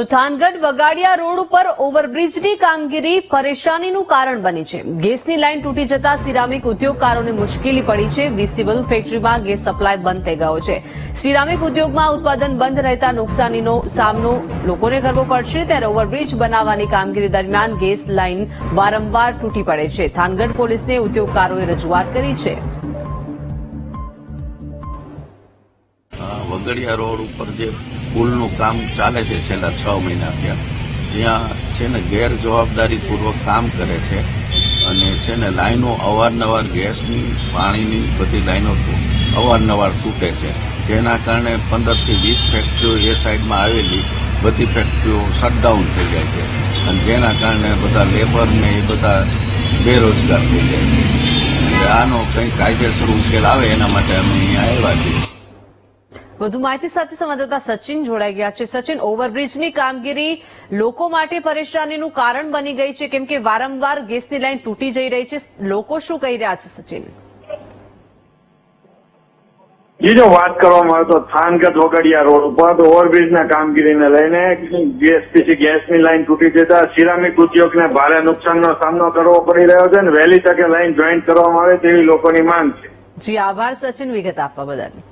તો થાનગઢ વગાડિયા રોડ ઉપર ઓવરબ્રિજની કામગીરી પરેશાનીનું કારણ બની છે. ગેસની લાઇન તૂટી જતા સિરામિક ઉદ્યોગકારોને મુશ્કેલી પડી છે. વીસથી વધુ ફેક્ટરીમાં ગેસ સપ્લાય બંધ થઈ ગયો છે. સિરામિક ઉદ્યોગમાં ઉત્પાદન બંધ રહેતા નુકસાનીનો સામનો લોકોને કરવો પડશે. ત્યારે ઓવરબ્રિજ બનાવવાની કામગીરી દરમિયાન ગેસ લાઇન વારંવાર તૂટી પડે છે. થાનગઢ પોલીસને ઉદ્યોગકારોએ રજૂઆત કરી છે. વગડિયા રોડ ઉપર જે પુલનું કામ ચાલે છે છેલ્લા છ મહિના ત્યાં ત્યાં છે ને ગેરજવાબદારીપૂર્વક કામ કરે છે અને છે ને લાઈનો અવારનવાર ગેસની, પાણીની બધી લાઈનો અવારનવાર તૂટે છે. જેના કારણે પંદરથી વીસ ફેક્ટરીઓ એ સાઈડમાં આવેલી બધી ફેક્ટરીઓ શટડાઉન થઈ જાય છે. અને જેના કારણે બધા લેબરને એ બધા બેરોજગાર થઈ જાય છે. આનો કંઈ કાયદેસર ઉકેલ આવે એના માટે અમે અહીંયા આવ્યા છીએ. વધુ માહિતી સાથે સંવાદદાતા સચિન જોડાઈ ગયા છે. સચિન ઓવરબ્રિજની કામગીરી લોકો માટે પરેશાનીનું કારણ બની ગઈ છે. કેમ કે વારંવાર ગેસની લાઇન તૂટી જઈ રહી છે. લોકો શું કહી રહ્યા છે સચિન? જી જો વાત કરવામાં આવે તો થાનગઢ વગડિયા રોડ ઉપર તો ઓવરબ્રિજના કામગીરીને લઈને જીએસપીસી ગેસની લાઈન તૂટી જતા સિરામિક ઉદ્યોગને ભારે નુકસાનનો સામનો કરવો પડી રહ્યો છે અને વહેલી તકે લાઈન જોઈન્ટ કરવામાં આવે તેવી લોકોની માંગ છે. જી આભાર સચિન. વિગત આપવા બદલ.